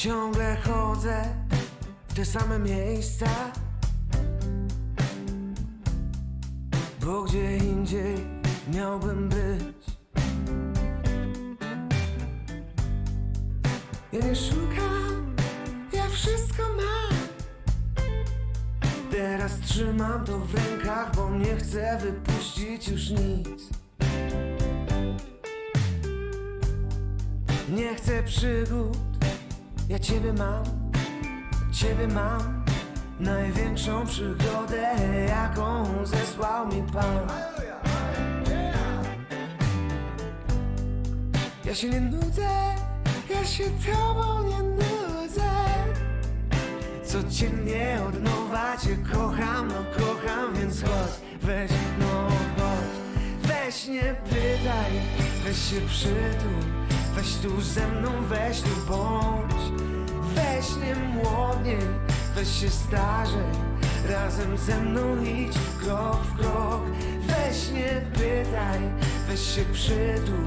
Ciągle chodzę w te same miejsca. Bo gdzie indziej miałbym być? Ja nie szukam, ja wszystko mam. Teraz trzymam to w rękach, bo nie chcę wypuścić już nic. Nie chcę przygód, ja ciebie mam, ciebie mam Największą przygodę, jaką zesłał mi Pan. Ja się nie nudzę, ja się tobą nie nudzę. Codziennie od nowa cię kocham, no kocham, więc chodź, weź, no chodź Weź nie pytaj, weź się przytul Weź tu ze mną, weź tu bądź. Weź nie młodniej, weź się starzej Razem ze mną idź krok w krok. Weź nie pytaj, weź się przytul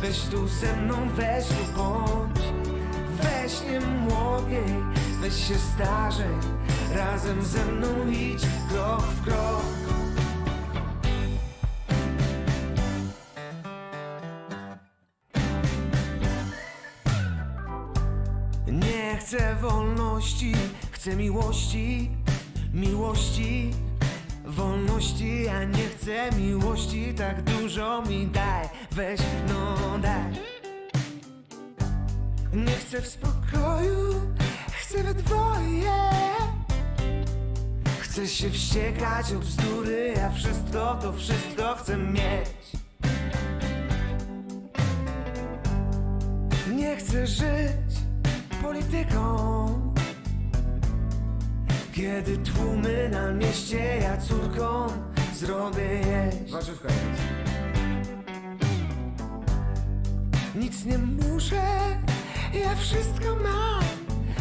Weź tu ze mną, weź tu bądź. Weź nie młodniej, weź się starzej Razem ze mną idź krok Nie chcę wolności, chcę miłości, miłości, wolności. Ja nie chcę miłości, tak dużo mi daj, weź, no daj. Nie chcę w spokoju, chcę we dwoje. Chcę się wściekać o bzdury, a wszystko to wszystko chcę mieć. Nie chcę żyć polityką. Kiedy tłumy na mieście ja córką zrobię jeść. Warzywka jest. Nic nie muszę, ja wszystko mam,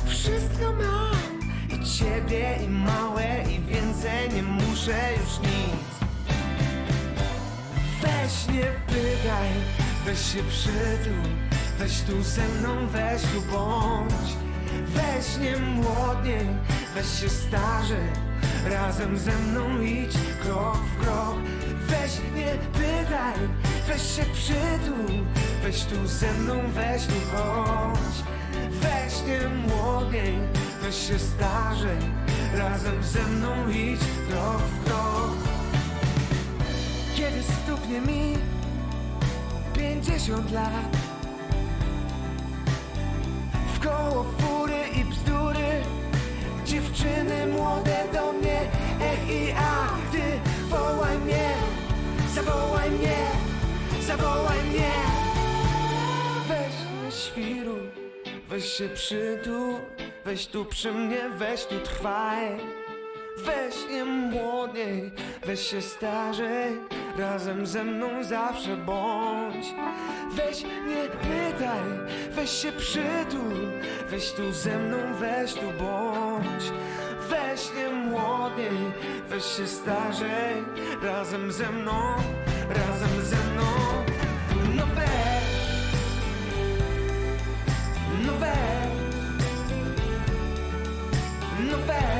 wszystko mam. I ciebie i małe i więcej nie muszę już nic. Weź nie pytaj, weź się przytul Weź tu ze mną, weź tu bądź. Weź nie młodniej, weź się starzej Razem ze mną idź krok w krok. Weź nie pytaj, weź się przytul. Weź tu ze mną, weź tu chodź Weź nie młodniej, weź się starzej Razem ze mną idź krok w krok. Kiedy stuknie mi pięćdziesiąt lat koło fury i bzdury. Dziewczyny młode do mnie Ech i ach, ty wołaj mnie Zawołaj mnie, zawołaj mnie. Weź nie świruj, weź się przytul Weź tu przy mnie, weź tu trwaj. Weź nie młodniej, weź się starzej razem ze mną zawsze bądź. Weź nie pytaj, weź się przytul. Weź tu ze mną, weź tu bądź. Weź nie młodniej, weź się starzej. Razem ze mną, razem ze mną. No weź, no weź, no weź